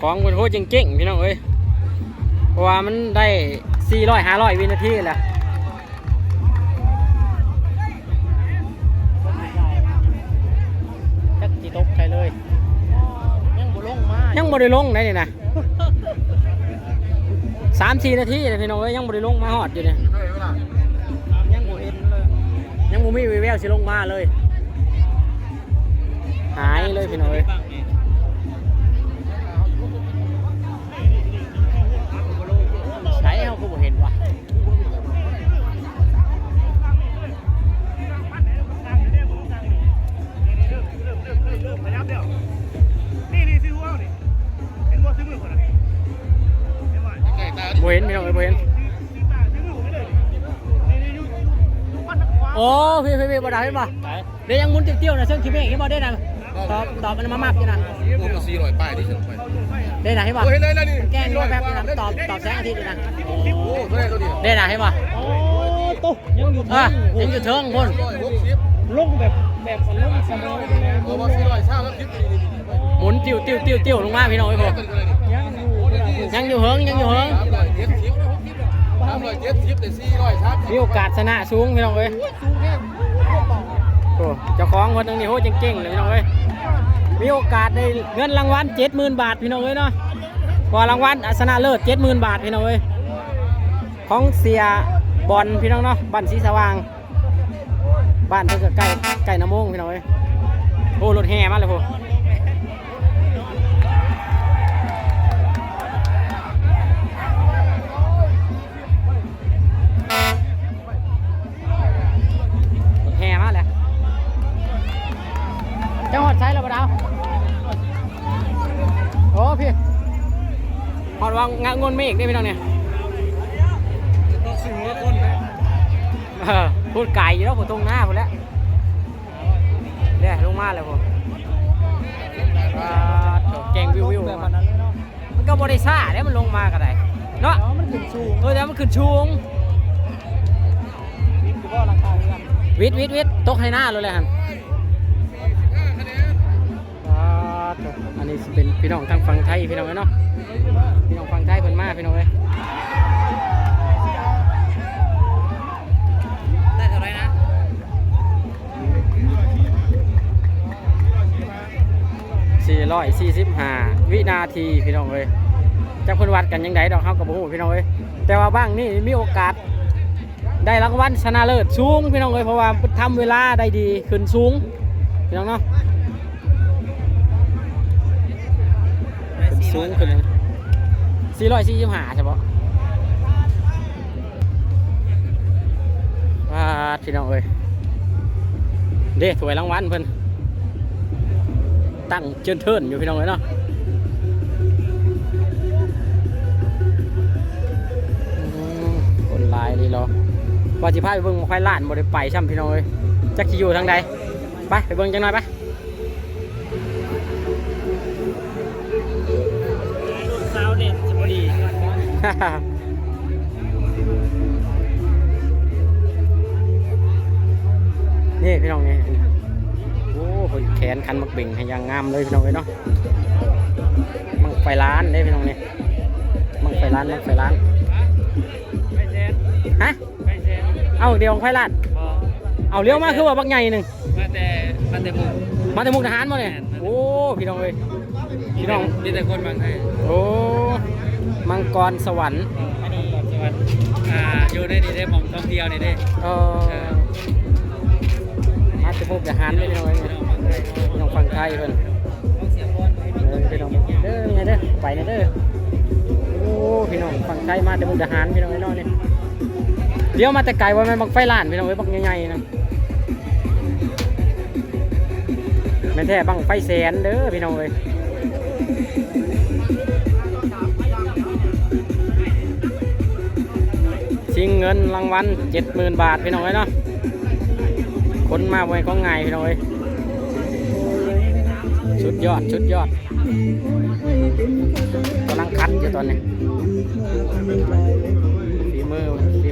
ของคนโหจริงๆพี่น้องเอ้ยเพราะว่ามันได้400 500วินาทีแหละจักจีตกใครเลย ยังบ่ลงมายังบ่ได้ลงได้นี่นะสามสี่นาทีเลยพี่น้องเอ้ยยังบ่ได้ลงมาฮอดอยู่เนี่ยยังบ่เห็นเลยยังบ่มีวีแววสิลงมาเลย หายเลยพี่น้องเอ้ย เห็นพี่น้องเอ้ยบ่เห็นซื้อตาซื้อมือผมไม่เลยนี่นี่อยู่อยู่บ้านนักว้าโอ้พี่พี่พี่บ่ได้เห็นบ่เดี๋ยวยังหมุนเตี้ยวๆนะเชิงคิมเองเห็นบ่ได้นะตอบตอบมันมามักอยู่นะโอ้มันสี่ร้อยป้ายที่เฉยไปได้นะเห็นบ่โอ้เห็นเลยแล้วนี่แกล้งด้วยแป๊บนึงนะตอบตอบแสงอาทิตย์อยู่นะโอ้ตัวไหนตัวนี้ได้นะเห็นบ่โอ้ตุ๊ยังอยู่อะยังอยู่เทิงพุ่นร้อยหกสิบลงแบบแบบลงสมองเลยโอ้มาสี่ร้อยเช่าแล้วคลิปนี่นี่นี่หมุนติ้วติ้วติ้วติ้วลงมาพี่น้องเอ้ยผมยังอยู่ขนาดนี้ยังอยู่เฮิงยังอยู่ เฮิงสามร้อยเจ็ดสิบสามร้อยเจ็ดสิบแต่สี่ร้อยสามมีโอกาสชนะสูงพี่น้องเอ้ยโอ้เจ้าของคนนึงนี่โหเก่งๆเลยพี่น้องเอ้ยมีโอกาสได้เงินรางวัล70,000บาทพี่น้องเอ้ยเนาะกว่ารางวัลชนะเลิศ70,000บาทพี่น้องเอ้ยของเสียบอลพี่น้องเนาะบ้านสีสว่าง บ้านเพิ่นก็ใกล้ใกล้น้ำมงพี่น้องเอ้ยโอ้รถแห่มาเลยพวก แห่มาแหละเจ้าหอดใช้แล้วปะดาวโอ้พี่หอดวางงานงนเมฆได้พี่น้องเนี่ยต้องซื้อรถคนนะเออพูดไก่อยู่แล้วผมตรงหน้าผมแล้วเนี่ยลงมาเลยผมว้าวโถ่เก่งวิววิวแบบมันนั้นเลยเนาะมันก็บริซ่าแล้วมันลงมาก็ได้เนาะเนาะมันขึ้นสูงเออแต่มันขึ้นชูง วิทย์คือว่าราคาเงินวิทย์วิทย์วิทย์ตกให้หน้าเลยเลยฮันว้าวโถ่อันนี้สิเป็นพี่น้องทางฝั่งไทยพี่น้องเอ้ยเนาะพี่น้องฝั่งไทยเพิ่นมาพี่น้องเอ้ยได้เท่าไรนะ445วินาทีพี่น้องเอ้ยจักเพิ่นวัดกันยังไงดอกเฮาก็บ่ฮู้พี่น้องเอ้ยแต่ว่าบ้างนี่มีโอกาส ได้รางวัลชนะเลิศสูงพี่น้องเอ้ยเพราะว่าทำเวลาได้ดีขึ้นสูงพี่น้องเนาะขึ้นสูงขึ้น445ใช่ปะว้าพี่น้องเอ้ยเด้ถวยรางวัลเพิ่นตั้งเจินเทินอยู่พี่น้องเอ้ยเนาะคนลายดีเหรอ ว่าสิพาไปเบิ่งหมอควายล้านบ่ได้ไปช่ำพี่น้องเอ้ยจักสิอยู่ทางใดไปไปเบิ่งจังหน่อยไปสาวเด่นสมดีนี่พี่น้องนี่โอ้เพิ่นแขนคันมักเบ่งให้ย่างงามเลยพี่น้องเอ้ยเนาะมังไฟล้านเด้พี่น้องนี่มังไฟล้านมังไฟล้านไปแซนฮะ เอาเดียวมังไฟล้านบอเอาเลี้ยวมาคือว่าบักใหญ่หนึงมาแต่มาแต่หมู่มาแต่มุกทหารบ่เนี่ยโอ้พี่น้องเอ้ยพี่น้องนี่แต่คนบางไทยโอ้มังกรสวรรค์อันนี้สวัสดีอ่าอยู่ในนี่ได้หมองท่องเที่ยวนี่ได้เออมาจะมุกทหารเลยพี่น้องเอ้ยพี่น้องบางไทยพี่น้องฟังไทยเพิ่นต้องเสียบอลเด้อพี่น้องเด้อไงเด้อไปนะเด้อโอ้พี่น้องฟังไทยมาแต่มุกทหารพี่น้องไอ้น้อยนี่ เดี๋ยวมาแต่ไกลว่าม่นบักไฟล้านพี่น้องเอ้ยบักใหญ่ๆนะแม่นแท้บังไฟแสนเด้อพี่น้องเอ้ยชิงเงินรางวัล70,000บาทพี่น้องเอ้ยเนาะคนมาไว้ก็ง่ายพี่น้องเอ้ยชุดยอดชุดยอดกำลังคัดอยู่ตอนนี้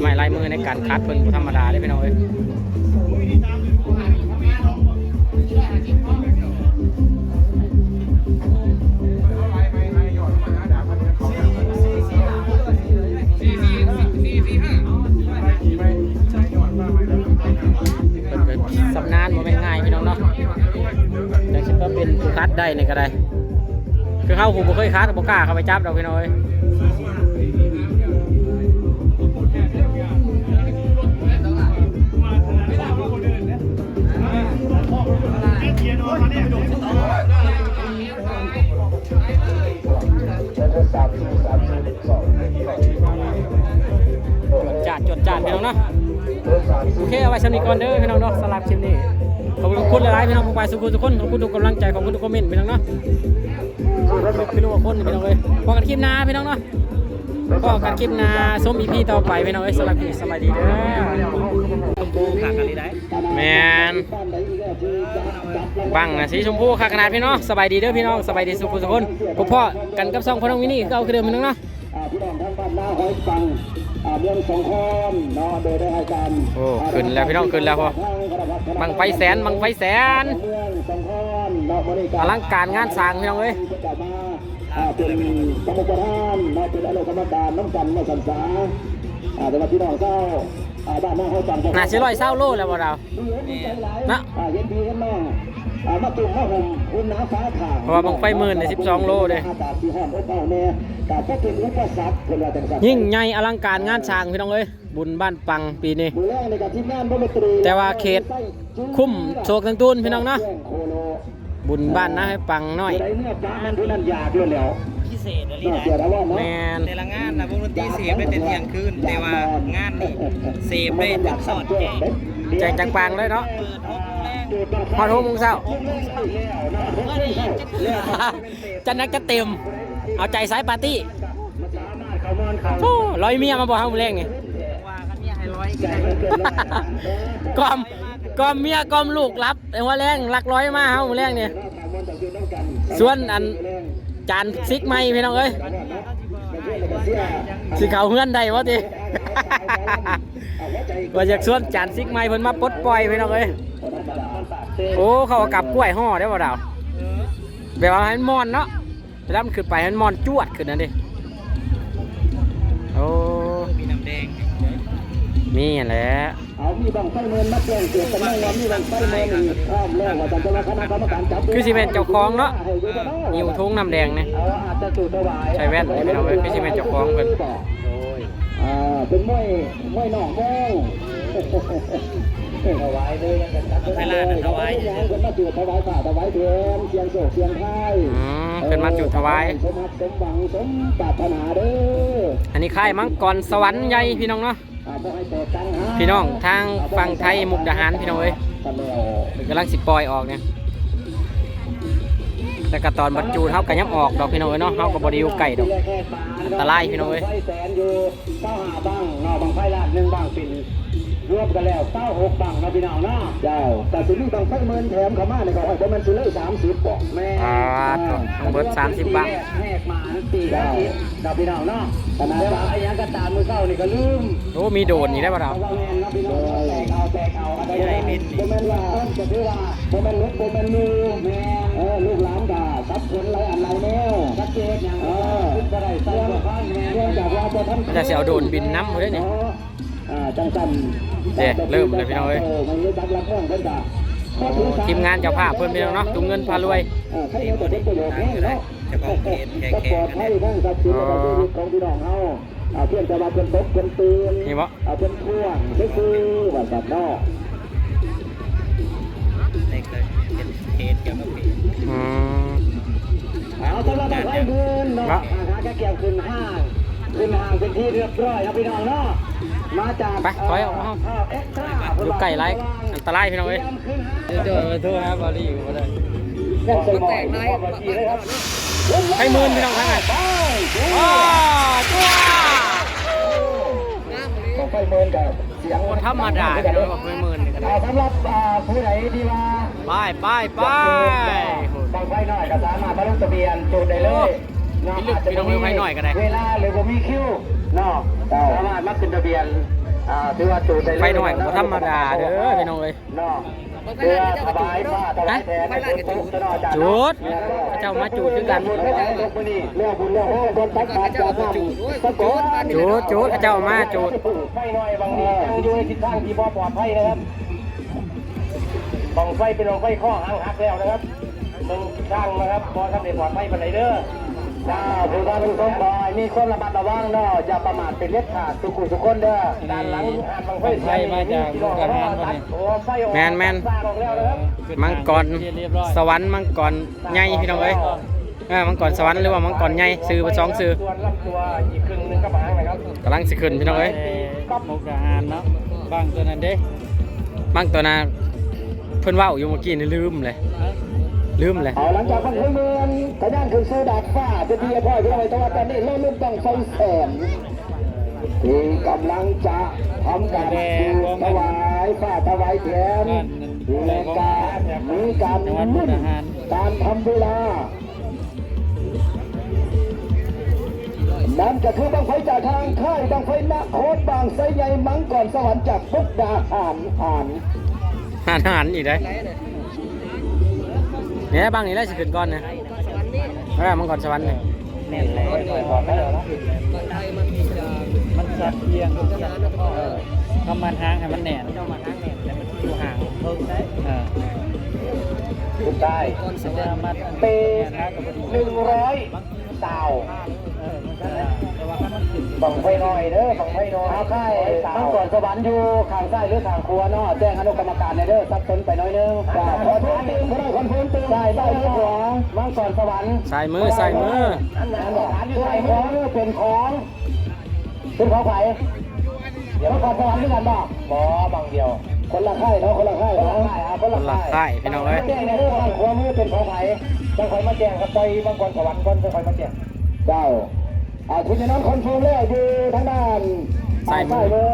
ไม้ลายมือในการคัดเพิ่นธรรมดาได้ไปหน้อยสำนานมันไม่ง่ายพี่น้องเนาะแต่ฉันก็เป็นผู้คัดได้ในกระไดคือเข้าหูผมเคยคัดผมกล้าเข้าไปจับเราพี่น้อย ก่อนเด้อพี่น้องเนาะสำหรับคลิปนี้ขอบคุณหลายๆพี่น้องผู้ไปสุขุทุกคนขอบคุณทุกกำลังใจขอบคุณทุกคอมเมนต์พี่น้องเนาะพี่รู้ว่าคนพี่น้องเอ้ยพอกันคลิปหน้าพี่น้องเนาะพอกันคลิปหน้าส้มอีพีต่อไปพี่น้องเอ้ยสำหรับคลิปสบายดีเด้อชมพูขาดกันได้แมนบังนะสีชมพูค่ะขนาดพี่น้องสบายดีเด้อพี่น้องสบายดีสุขุทุกคนพบพ่อกันกับซองพ่อน้องวินี่ก็เอาคือเดิมพี่น้องเนาะ อ่าพี่น้องทางบ้านนาหอยฟังอ่าเมืองสองคอนเนาะโดยได้ให้การโอ้ขึ้นแล้วพี่น้องขึ้นแล้วพอบังไฟแสนบังไฟแสนเมืองสองคอนเนาะบริการอลังการงานสร้างพี่น้องเอ้ยจะมาอ่าเป็นกรรมการเนาะเป็นอนุกรรมการน้ำกันมาสันสาอ่าแต่ว่าพี่น้องเจ้าอ่าบ้านนาหอยฟังน่าสิร้อยเศร้าโลแล้วบ่ดาวดีเห็นใจหลายนะ อ่าเย็นดีกันน้องอ่ามาตุ่มมาห่มอุ่นหนาฟ้าข่างเพราะว่าบั้งไฟหมื่นเนี่ย12โลเด้อากาศที่ห้อนอบอ้าวแน่กาศก็เป็นอุปสรรคเพิ่นว่าจังซั่นยิ่งใหญ่อลังการงานสร้างพี่น้องเอ้ยบุญบ้านปังปีนี้มือแรกในการทีมงานบ่มตรีแต่ว่าเขตคุ้มโชคทั้งตูนพี่น้องเนาะแจ้งโคโลบุญบ้านนะให้ปังหน่อยผู้ใดเมื่อจ้ามันผู้นั้นอยากเลยแล้วพิเศษอะไรน่าได้เสียดายว่าแมเนาะนแต่ละงานนะวงดนตรีเสียไปแต่เที่ยงคืนแต่ว่างานนี่เสียไปถึงสอดแจ้งแจงจังปังเลยเนาะ เปิดหกโมงแรงพอดหกโมงเช้า จันนักจะเต็ม เอาใจสายปาร์ตี้โอ้ร้อยเมียมาบอกให้มึงเล่งนี่ว่ากันเนี่ยให้ร้อยกันกอมกอมเมียกอมลูกรับแต่ว่าแรงหลักร้อยมาเฮามึงเล่งนี่ส่วนอันจานซิกไม่พี่น้องเอ้ยสิเขาเฮือนได้วะติว่าอยากส่วนจานซิกไม่เพิ่นมาปลดปล่อยพี่น้องเอ้ย โอ้เขาเอากลับกล้วยห่อได้บ่ดาวแบบว่าให้มันมอนเนาะแล้วมันขึ้นไปให้มันมอนจวดขึ้นนั่นดิโอ้มีน้ำแดงมีอันแหละเอามีบังไฟเมินมาแจ้งเกิดกันแน่ว่ามีบังไฟเมินอีกข้ามแล้วว่าจังจะมาคณะกรรมการจับคือสิเป็นเจ้าของเนาะอยู่ทุ่งน้ำแดงเนี่ยเอาอาจจะจุดถวายใส่แว่นให้พี่น้องเอ้ยคือสิเป็นเจ้าของเพิ่นอ่าเป็นมวยมวยหนองแมง ถวายเลยแล้วกันจับเวลาน่ะถวายยังคนมาจุดถวายฝ่าถวายเทียนเสียงโศกเสียงไทยอืมเพิ่นมาจุดถวายสมหักสมหวังสมปรารถนาเด้ออันนี้ค่ายมังกรสวรรค์ใหญ่พี่น้องเนาะอ่าบ่ให้แตกกันฮะพี่น้องทางฝั่งไทยมุกดาหารพี่น้องเอ้ยกันแล้วเพิ่นกำลังสิปล่อยออกเนี่ยแต่ก็ตอนบรรจุเฮาก็ยับออกดอกพี่น้องเอ้ยเนาะเฮาก็บ่ได้อยู่ใกล้ดอกอันตรายพี่น้องเอ้ยไฟแสนอยู่เก้าหาบ้างเนาะบางไฟลาดหนึ่งบ้างปิ่น รวมกันแล้วเก้าหกบ้างเนาะพี่น้องเนาะเจ้าแต่สิมีบางไฟเมินแถมเข้ามาในก็ให้ประมาณสิเลยสามสิบบอกแม่อ่าทั้งเบิด30บาทแหกมาตีกันอีกเนาะพี่น้องเนาะขนาดว่าไอ้ยังกระตามมือเศร้านี่ก็ลืมโอ้มีโดนนี่ได้บ่ดาวเอาว่าแม่นเนาะพี่น้องแตกเอาแตกเอาอะไรก็ได้บ่แม่นว่าเอิ้นก็คือว่าบ่แม่นลูกบ่แม่นมือแม่เออลูกหลานก็สับสนหลายอันหลายแนวชัดเจนอย่างเออบ่ได้ใส่บ่ฟังแม่เรื่องจากว่าบ่ทันมันจะสิเอาโดรนบินนำบ่ได้นี่อ่า จังซั่นเด้เริ่มเลยพี่น้องเอ้ยมันรู้จักรักน้องเพิ่นก็โอ้ทีมงานเจ้าภาพเพิ่นพี่น้องเนาะถุงเงินพารวยเออใครเอาแต่ผลประโยชน์แน่เนาะเฉพาะเขตแค่ก็แค่ปลอดกันภัเนี่ยยทั้งทรัพย์สินและชีวิตของพี่น้องเฮาอ่าเพียงแต่ว่าเพิ่นตกเพิ่นตื่นนี่บ่อ่าเพิ่นท่วงคือว่าซั่นเนาะได้เคยเป็นเขตเกี่ยวกับเขตอืมเอาสำหรับไฟเงินเนาะครับอาหารก็เกี่ยวขึ้นห้างขึ้นห้างเป็นที่เรียบร้อยครับพี่น้องเนาะมาจาก ไปถอยออกมาเฮาเอ็กซ์ตร้าอยู่ใกล้ไรอันตรายพี่น้องเอ้ยเจอมาทั่วครับบอดี้อยู่บ่ได้ยังสมองเลยครับให้หมื่นพี่น้องทั้งนั้นอ้าจ้าต้องไฟเมินกับเสียงคนธรรมดาพี่น้องบอกให้หมื่นนี่ก็ได้อ่าสำหรับอ่าผู้ใดที่ว่าไปไปไปบางไฟหน่อยก็สามารถมาลงทะเบียนจูดได้เลยเนาะพี่ ลึกพี่น้องเอ้ยไฟหน่อยก็ได้เวลาหรือบ่มีคิวเนาะสามารถมาขึ้นทะเบียนอ่าถือว่าจูดได้เลยไฟหน่อยก็บ่ธรรมดาเด้อพี่น้องเอ้ยเนาะเพื่อถวายผ้าถวายแทนให้คนทุกข์เนาะอาจารย์จูดเนาะเจ้ามาจูดคือกันจูดไม่ได้ลงมานี่เรื่องบุญเรื่องโอ้คนตักบาตรจากน้ำสะกดจูดจูดเจ้ามาจูดไฟหน่อยบางทียังอยู่ในทิศทางที่บ่ปลอดภัยนะครับบังไฟเป็นบังไฟข้อหางหักแล้วนะครับต้องสร้างนะครับพอทำในปลอดภัยปานไหนเด้อ จ้าผู้การผู้ชมบอยมีคนระมัดระวังเนาะอย่าประมาทเป็นเล็ดขาดทุกคนทุกคนเด้อด้านหลังอ่านบางไฟไฟมาจากมุกดาหารมานี่โอ้ไฟออกแมนแมนสร้างออกแล้วนะครับมังกรสวรรค์มังกรใหญ่พี่น้องเอ้ยเออมังกรสวรรค์หรือว่ามังกรใหญ่ซื้อมาสองซื้อส่วนลำตัวอีกครึ่งหนึงก็บางนะครับกำลังสิขึ้นพี่น้องเอ้ยมุกดาหารเนาะบางตัวนั้นเด้มังตัวน่ะเพิ่นเว้าอยู่เมื่อกี้นี่ลืมเลย ลืมเลยเอาหลังจากพันเมืองทะยานขึ้นสู่ดาดฟ้าจะดีพ่อยพี่น้องไปตะวันตอนนี้เริ่มเริ่มต้องไฟแสนที่กำลังจะทำการถวายฟ้าถวายแทนและการมีการจังหวัดมุมุ่กนดาหารการทำเวลานั่นก็คือบังไฟจากทางค่ายบังไฟนครบางไซใหญ่มังกรสวรรค์จากพุกดาหารอ่านหานหันอีกได้ เนี่ยบางนี่ได้สิขึ้นก่อนนะเออมังกรสวรรค์เนี่ยแน่นเลยมันสัตว์เพียงเออทำมันหางให้มันแน่นทำมันหางแน่นแต่มันอยู่ห่างเพิ่มได้เออถูกได้สัญญามัดเปหนึ่งร้อยสาวเออมันก็แต่ว่ามันขึ้น บังไฟน้อยเด้อบังไฟน้อยเอาค่ายมังกรสวรรค์อยู่ข้างซ้ายหรือข้างขวาเนาะแจ้งอนุกรรมการในเด้อซับซ้อนไปหน้อยนึงขอโทษตึงเขาได้คอนเฟิร์มตึงใช่ได้หรือขวามังกรสวรรค์ใส่มือใส่มืออันไหนบอกฐานอยู่ใส่ของเป็นของเป็นของใครเดี๋ยวมังกรสวรรค์ด้วยกันบ่บ่บางเดียว คนละค่ายเนาะคนละค่ายคนละค่ายอะคนละคนละค่ายพี่น้องเอ้ยแจ้งในเรื่องข้างขวามือเป็นของใครต้องคอยมาแจ้งครับไปมังกรสวรรค์ก่อนต้องคอยมาแจ้งเจ้า อ่าคุณจะน้องคอนโทรลแล้วอยู่ทางด้านซ้ายมือซ้มือ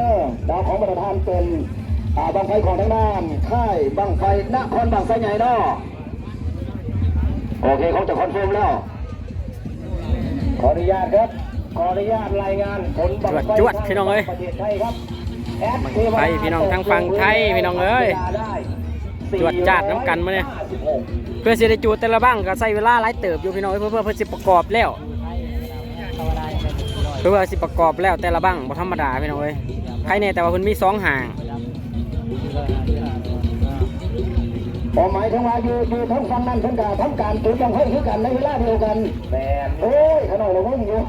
ดาวของประธานเป็นอ่าบังไฟของทางด้านค่ายบังไฟนครบางไฟใหญ่เนาะโอเคเขาจะคอนเฟิร์มแล้ว ขออนุญาตครับ ขออนุญาตรายงานผลบังไฟจวดๆพี่น้องเอ้ยประเทศไทยครับแอดบั้งไฟพี่น้องทางฝั่งไทยพี่น้องเอ้ยจวดจ้าดน้ำกันมาเนี่ยเพื่อสิได้จูดแต่ละบ้างก็ใช้เวลาหลายเติบอยู่พี่น้องเอ้ยเพื่อเพื่อเพื่อสิประกอบแล้ว เพื่อว่าสิประกอบแล้วแต่ละบ้างบ่ธรรมดาพี่น้องเอ้ยใครเนี่ยแต่ว่าเพิ่นมีสองห่างพอหมายถึงว่าอยู่อยู่ทั้งฝั่งนั้นทั้งกาทั้งการจุดบังไฟคือกันในเวลาเดียวกันแมนโอ้ยขนาดเรางงอยู่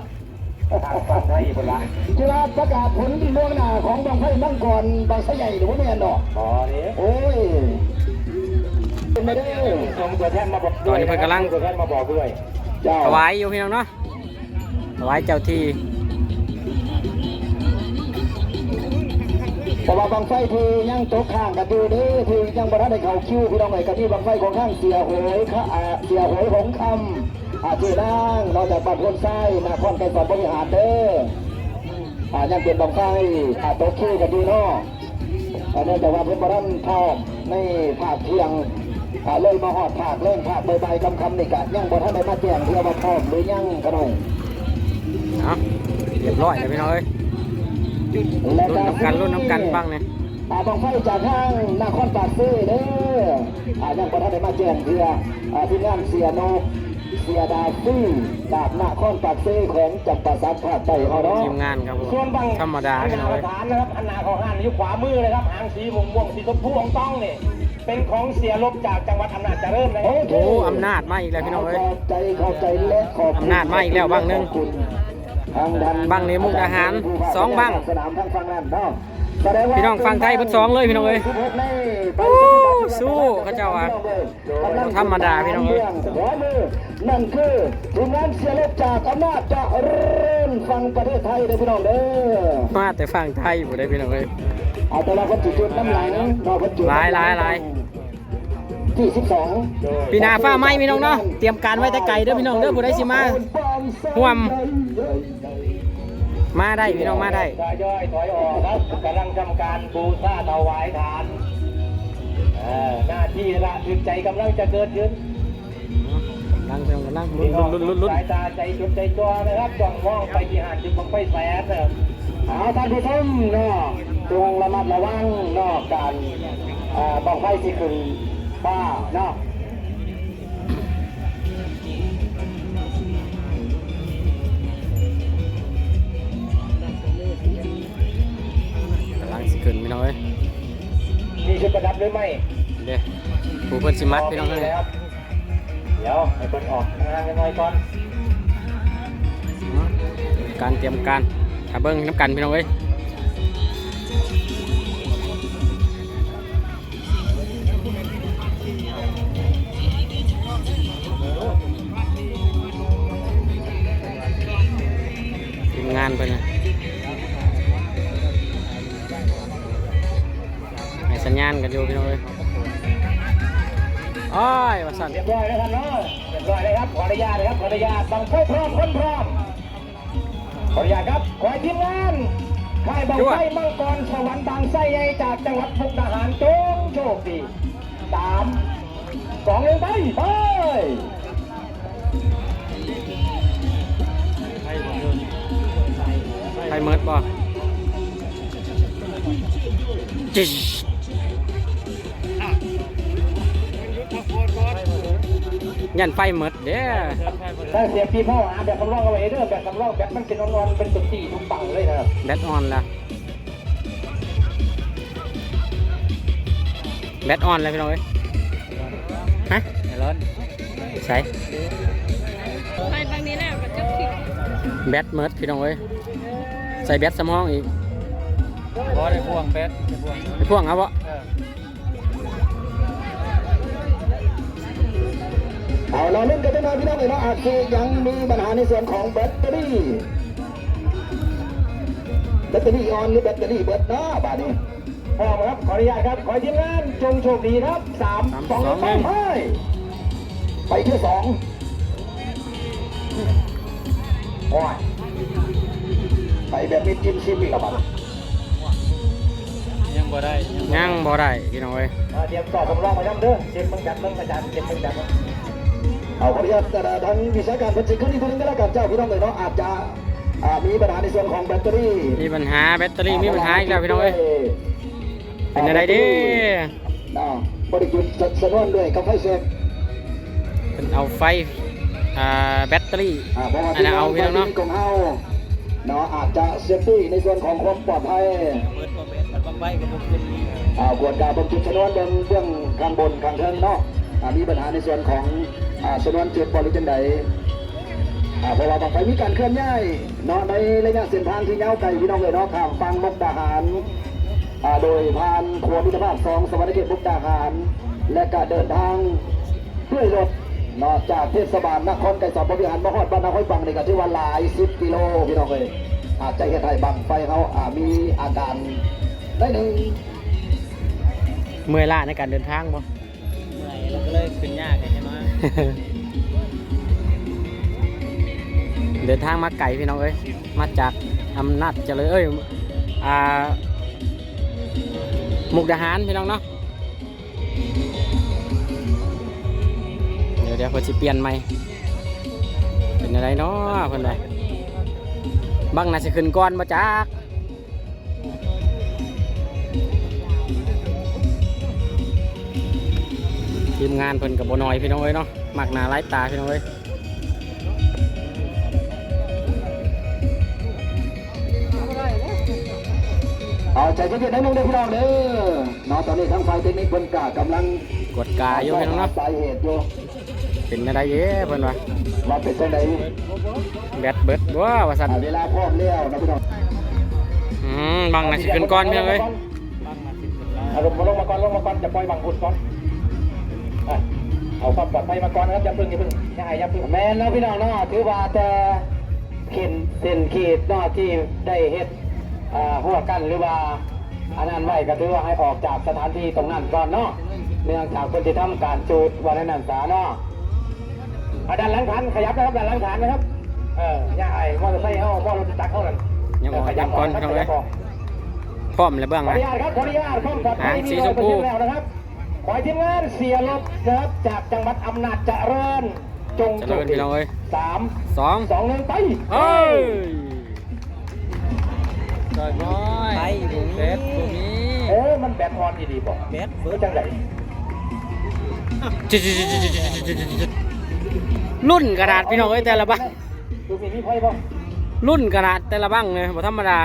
ฝั่งไทยคนละจีราประกาศผลล่วงหน้าของบังไฟมังกรบางไสใหญ่หรือว่าแม่นดอกอ๋อนี่โอ้ยเป็นไม่ได้ส่งตัวแทนมาบอกตอนนี้เพิ่นกำลังตัวแทนมาบอกด้วยเจ้าถวายอยู่พี่น้องเนาะถวายเจ้าที่ เพราะว่าบางไฟที่ยังตกข้างกันอยู่เด้อที่ยังบ่ทันได้เขาคิวพี่น้องไอ้กันที่บางไฟของข้างเสียหวยค่ะอ่าเสียหวยหงคำอาที่ล่างนอกจากบ้านคนไส้นครไกรสอนบริหารเด้ออ่ายังเป็นบางไฟอ่าตกคิวกันอยู่เนาะอันนี้แต่ว่าเพิ่นบรันทอกในภาคเที่ยงอ่าเลยมาหอดภาคเล่นภาคใบๆคำคำนี่กะยังบ่ทันได้มาแจ้งเพื่อมาพร้อมหรือยังก็หน่อยเนะเรียบร้อยเลยพี่น้อย และรุ่นน้ำกันรุ่นน้ำกันบ้างเนี่ยอ่าบังไฟจากทางนครปากเซ่เด้ออ่ายังบ่ทันได้มาแจ้งเพื่ออ่าที่งานเสียโนกเสียดาซี่ดาบนครปากเซ่ของจังหวัดสัตภาคใต้เฮาเนาะทีมงานครับผมส่วนบางธรรมดาพี่น้องเอ้ยฐานนะครับอันนาของห้านอยู่ขวามือเลยครับหางสีม่วงม่วงๆสีชมพูของต้องนี่เป็นของเสียลบจากจังหวัดอำนาจเจริญเลยโอ้อำนาจมาอีกแล้วพี่น้องเอ้ยขอบใจขอบใจและขอบคุณอำนาจมาอีกแล้วบ้างหนึ่ง ทางดันบ้างนี้มุกดาหารสองบ้างสนามทางฝั่งนั้นเนาะแสดว่าพี่น้องฝั่งไทยเพิ่นสองเลยพี่น้องเอ้ยโอ้สู้เขาเจ้าว่าธรรมดาพี่น้องเอ้ยนั่นคือทีมงานเสียลบจากอำนาจเจริญฝั่งประเทศไทยเด้อพี่น้องเด้อมาแต่ฝั่งไทยบ่ได้พี่น้องเอ้ยเอาแต่ละคนจุดจุดน้ำไหลนะเราคนจุดหลายหลายหลาย ที่สิบสองปีหน้าฟ้าไหมพี่น้องเนาะเตรียมการไว้แต่ไกลเด้อพี่น้องเด้อผู้ใดสิมาห่วมมาได้พี่น้องมาได้ ทยอยถอยออกครับกำลังทำการบูชาถวายทานเอ่อหน้าที่ละถึงใจกำลังจะเกิดขึ้นนั่งพี่น้องกำลังลุ้นลุ้นลุ้นลุ้นสายตาใจจดใจจ่อนะครับจ้องมองไปที่หาดจุดบังไฟแสนนะครับเอาท่านผู้ชมเนาะจงระมัดระวังเนาะการอ่าบังไฟสิขึ้น ฟ้าเนาะกำลังสิขึ้นพี่น้องเอ้ยมีชุดประดับหรือไม่เด้ผู้เพิ่นสิมัดพี่น้องเอ้ยแล้วเดี๋ยวให้เพิ่นออกงานกันหน่อยก่อนการเตรียมการถ้าเบิ้งน้ำกันพี่น้องเอ้ย งานเพิ่นะให้สัญญาณกันอยู่พี่น้องเอ้ยอ้อยว่าสั่นเรียบร้อยแล้วครับเนาะเรียบร้อยเลยครับขออนุญาตเลยครับขออนุญาตบังไฟพร้อมคนพร้อมขออนุญาตครับขอทีมงานค่ายบังไฟมังกรสวรรค์บางไส้ใหญ่จากจังหวัดมุกดาหารจงโชคดีสามสองหนึ่งไปไป เมิดบ่จิชยันไฟเมิดเด้อถ้าเสียพี่พ่อหาแบบสำรองเอาไว้เด้อแบบสำรองแบบมันเป็นนอนๆเป็นตุ่ตีทุกปังเลยนะครับแบตออนล้วแบตออนแล้วพี่น้องเอ้ยฮะไอ้ร้อนใส่ไปบางนี้แหละมันจะผิดแบตเมิดพี่น้องเอ้ย ส่แบตสมองอีกพอได้พ่วงแป๊ดได้พ่วงไปพ่วงเอาบ่เออเอาเราเล่นกันได้ไหมพี่น้องเอ๋ยเนาะอาจจะยังมีปัญหาในส่วนของแบตเตอรี่แบตเตอรี่ออนหรือแบตเตอรี่เบิดเนาะบาดนี้พร้อมครับขออนุญาตครับขอให้ทีมงานจงโชคดีครับสามสองหนึ่งไปไปไปที่สองโอ้ย ไปแบบมีจิ้มชิมอีกแล้วบัดยังบ่ได้ยังบ่ย่างบ่ได้พี่น้องเอ้ยอ่าเตรียมต่อผมลองมาย่ำเด้อเจ็บมึงจัดมึงอาจารย์เจ็บมึงจัดมึงเอาขออนุญาตแต่ทางวิชาการบัญชีขึ้นที่นึงก็แล้วกันเจ้าพี่น้องเลยเนาะอาจจะอ่ามีปัญหาในส่วนของแบตเตอรี่มีปัญหาแบตเตอรี่มีปัญหาอีกแล้วพี่น้องเอ้ยเป็นอะไรเดิอ่าบริจุดสนวนด้วยกับไฟเสกเป็นเอาไฟอ่าแบตเตอรี่อ่าเพราะว่าอันนั้นเอาพี่น้องเนาะของเฮาเนะอาจจะเซฟตี้ในส่วนของความปลอดภัยเปิดบ่แม่นมันบังไว้ก็บ่ขึ้นอ่ากวดการบรรจุชนวนบื้องเบื้องข้างบนข้างเทิงเนาะอ่ามีปัญหาในส่วนของชนวนจุดบริจังใดอ่าเพราะว่าบางไฟมีการเคลื่อนย้ายเนาะในระยะเส้นทางที่ยาไกลพี่น้องเลยเนาะทางฟังมุกดาหารอ่าโดยผ่านครัวมิตรภาพสองสวรรค์เขตมุกดาหาร และก็เดินทางด้วยรถ นาะจากเทศบาลนครไก่สอบบริหารมาฮอดบ้านนาห้อยปังนี่ก็ที่ว่าหลายสิบกิโลพี่น้องเลยอาจจะเห็นไทยบังไฟเขาอ่ามีอาการได้หนึ่งเมื่อยล้าในการเดินทางบ่เมื่อยแล้วก็เลยขึ้นยากไงใช่ไหมเดินทางมาไกลพี่น้องเอ้ยมาจากอำนาจเจริญเอ้ยอ่ามุกดาหารพี่น้องเนาะ ดี๋ยวเดี๋ยวเพิ่นสิเปลี่ยนใหม่เป็นอะไรเนาะเพิ่นว่าบังน่าสิขึ้นก่อนมาจากทีมงานเพิ่นกับบ่น้อยพี่น้องเอ้ยเนาะมักหน้าหลายตาพี่น้องเอ้ยเอาใจเย็นๆนะน้องเด้อพี่น้องเด้อเนาะตอนนี้ทางฝ่ายเทคนิคเพิ่นกกำลังกดกาอยู่พี่น้องเนาะสาเหตุอยู่ เป็นอะไรเย้เพิ่นว่าว่าเป็นจังไดแบตเบิดบ่ว่าซั่นอ่าเวลาพร้อมแล้วนะพี่น้องอืมบังน่าสิขึ้นก่อนพี่น้องเอ้ยบังมาสิบคนแล้วอารมณ์มาลงมาก่อนลงมาก่อนจะปล่อยบังพุดก่อนอะเอาความปลอดภัยมาก่อนนะครับอย่าเพิ่งอย่าเพิ่งอย่าให้อย่าเพิ่งแม่นนะพี่น้องเนาะถือว่าแต่เข็นเส้นขีดเนาะที่ได้เฮ็ดอ่าหัวกันหรือว่าอันนั้นไว้ก็ถือว่าให้ออกจากสถานที่ตรงนั้นก่อนเนาะเนื่องจากคนที่ทำการจูดวันนั้นสาเนาะ อะดันหลังฐานขยับนะครับดันหลังฐานนะครับ เอออย่าให้มอเตอร์ไซค์เฮามอรถตักเข้านั่นยังออกขยังก่อนพี่น้องเอ้ยขยับกพร้อมแล้วเบื้องขอนะอนุญาตครับขออนุญาตข้อมปลอดภัยหางสีมีชร้อมยเปอร์พูเซ็นต์แล้วนะครับขอให้ทีมงานเสียรถนะครับจากจังหวัดอำนาจเจริญจงเจริญพี่น้องเอ้ยสามสองสองหนึ่งไปเอ้ยจอยน้อยไปบ่มีเบ็ดบ่มีเออมันแบตออนดีๆบอกเบ็ดเบิเบิร์ดจังไดจุดๆๆๆๆ รุ่นกระดาษพี่น้องเอ้ยแต่ละบังดูสิมีไฟบ่รุ่นกระดาษแต่ละบังเลยบ่ธรรมดา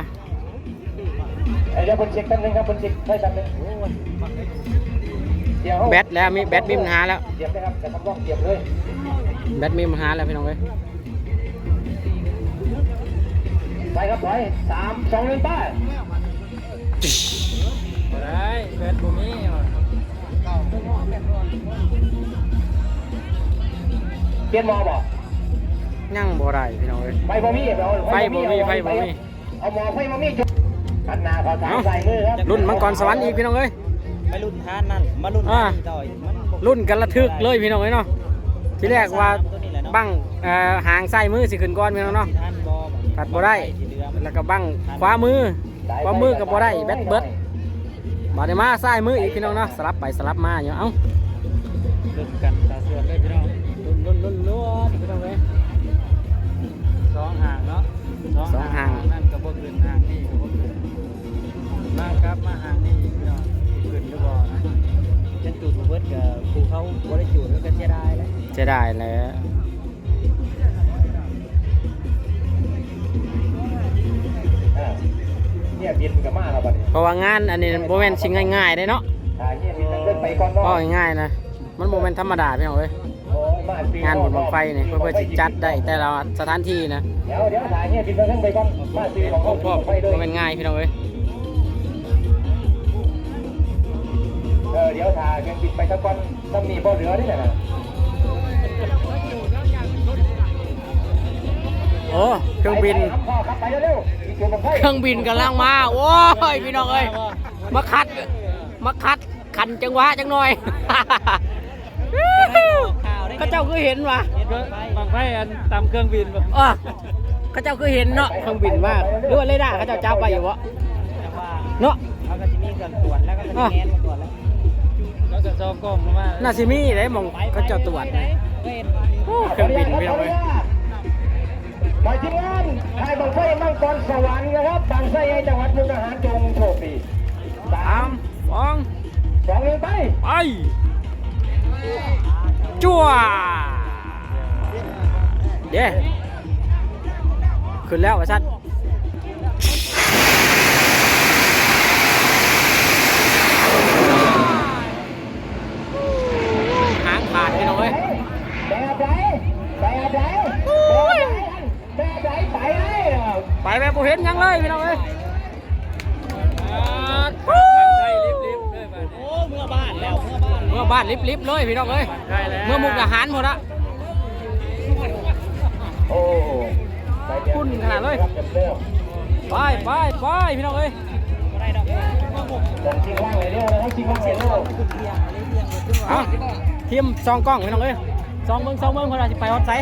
เอ้ยเดี๋ยวคนเช็คแป๊บนึงครับคนเช็คไฟแป๊บนึงโอ้ยบังได้เเดี๋ยวแบตแล้วมีแบตมีปัญหาแล้วเตรียมนะครับจะทำร่องเตรียมเลยแบตมีปัญหาแล้วพี่น้องเอ้ยไปครับไปสามสองหนึ่งไป้าได้เกิดบุมีว่ะเปลี่ ยนหมอบอกยังบ่ได้พี่น้องเอ้ยไฟบ่มีเอาไฟบ่มีไฟบ่มีเอาหมอไฟบ่มีจุดหันหน้าเขาทางใส่มือครับรุ่นมังกรสวรรค์อีกพี่น้องเอ้ยไปรุ่นทานนั่นมารุ่นอ่านี้ต่อยมันบ่รุ่นกันระทึกเลยพี่น้องเอ้ยเนาะที่แรกว่าบังเอ่อหางใส่มือสิขึ้นก่อนพี่น้องเนาะทานบ่ตัดบ่ได้สีเหลืองแล้วก็บังขวามือขวามือก็บ่ได้แบตเบิดบาดนี้มาซ้ายมืออีกพี่น้องเนาะสลับไปสลับมาอยู่เอ้ารุ่นกันตาเสือนเลยพี่น้องรุ่นรุ่นรุ่ นรุ่นพี่น้องเอ้ยสองห่างเนาะนั่นก็บ่ขึ้นห่างนี่ก็บ่ขึ้นมาครับมาห่างนี่พี่น้องขึ้นหรือบ่นะฉันจูดบ่เบิดกับครูเขาบ่ได้จูดแล้วก็เสียดายแหละจะได้แล้วอ่าเนี่ยบินกับมาแล้วบัดนี้เพราะว่างานอันนี้โมเมนต์ชิงง่ายๆได้เนาะอ่าเนี่ยบินเดินไปก่อนเนาะก็ง่ายๆนะมันโมเมนต์ธรรมดาพี่น้องเอ้ยโอ้ยมาสิ งานบุญบังไฟนี่เพื่อเพื่อสิจัดได้แต่ละสถานที่นะเดี๋ยวเดี๋ยวถ่ายเนี่ยบินไปทั้งไปก่อนมาซื้อของโอ้เขาพ่อไฟด้วยโมเมนต์ง่ายพี่น้องเอ้ยเออเดี๋ยวถ่ายเครื่องบินไปทั้งก่อนต้องมีบ่เหลือนี่แหละนะโอ้เครื่องบินครับพ่อครับไปเร็วๆอีกตัวบังไฟเครื่องบินกำลังมาโอ้ยพี่น้องเอ้ยมาคัดมาคัดขันจังหวะจังหน่อย เขาเจ้าคือเห็นวะบางไฟอันตามเครื่องบินแบบเออเขาเจ้าคือเห็นเนาะเครื่องบินมากหรือว่าเรดาร์เขาเจ้าจับไปอยู่วะแต่ว่าเนาะเขาก็จะมีเครื่องตรวจแล้วก็จะมีแงนมาตรวจแล้วแล้วก็จอกล้องมาน่าสิมีได้มองเขาเจ้าตรวจโอ้เครื่องบินพี่น้องเอ้ยไปทีมงานถ่ายบังไฟมังกรสวรรค์นะครับบางไส้ให้จังหวัดมุกดาหารจงโชคดีสาสามมสองสองหนึ่งไปไป จั่วเด้ขึ้นแล้ววะชัดหางขาดพี่น้องเอ้ยไหนแบบไหนแบบไหนไปเลยเหรอไปแบบบ่เห็นยังเลยพี่น้องเอ้ย เมื่อบ้านแล้วเมื่อบ้านเมื่อบ้านลิบๆเลยพี่น้องเอ้ยได้แล้วเมื่อมุกอาหารหมดละโอ้ปุ่นขนาดเลยไปไปไปพี่น้องเอ้ยได้ดอกลงชิงล่างเลยเร็วนะครับชิงล่างเลยเร็วเอาทีมซองกล้องพี่น้องเอ้ยซองเมืองซองเมืองคนละสิไปฮอดไซ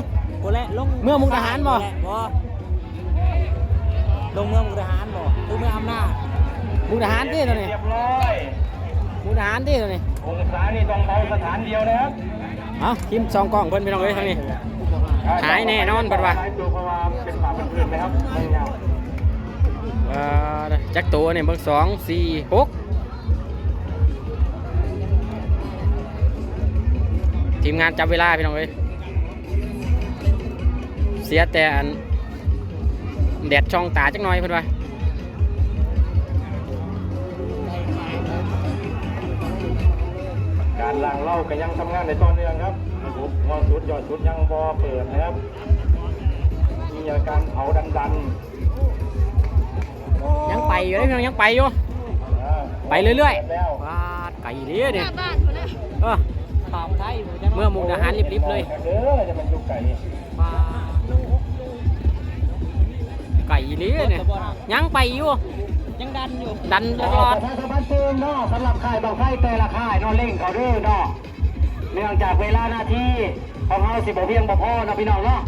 กูแหละลงเมื่อมุกดาหารบ่บ่ลงเมืองมุกดาหารบ่คือเมืองอำนาจมุกดาหารที่ตัวนี้เรียบร้อย มุกดาหารที่ตัวนี้องศานี่ต้องเบาสถานเดียวนะครับเอาทีมซองกล้องเพิ่นพี่น้องเอ้ยทางนี้หายแน่นอนเพิ่นว่าหายตัวเพราะว่าเป็นป่าเป็นพื้นนะครับไม่ยาวเอ่อจักตัวเนี่ยเบิ่งสองสี่หกทีมงานจับเวลาพี่น้องเอ้ยเสียแต่อันแดดช่องตาจักหน่อยเพิ่นว่า การล้างเหล้าก็ยังทำงานในต่อเนื่องครับระบบงอสุดยอดสุดยังบอเปิดนะครับ มีอาการเผาดันดันยังไปอยู่เลยพี่น้องยังไปอยู่ๆอ่าไปเรื่อยๆแล้วๆว้าดไก่เลี้ยหเนี่ยน้าบ้านคนนั้นเออถามไทยเมื่อมุกดาหารริบๆเลยเออจะมันจุกไก่ว้าดไก่เลี้ยเนี่ยยังไปอยู่ ยังดันอยู่ ดันตลอดประชาสัมพันธ์เตือนเนาะสำหรับค่ายบางไฟแต่ละค่ายเนาะเล่งเขาเด้อเนาะเนื่องจากเวลาหน้าที่ของเฮาสิบ่เพียงบ่พอเนาะพี่น้องเนาะ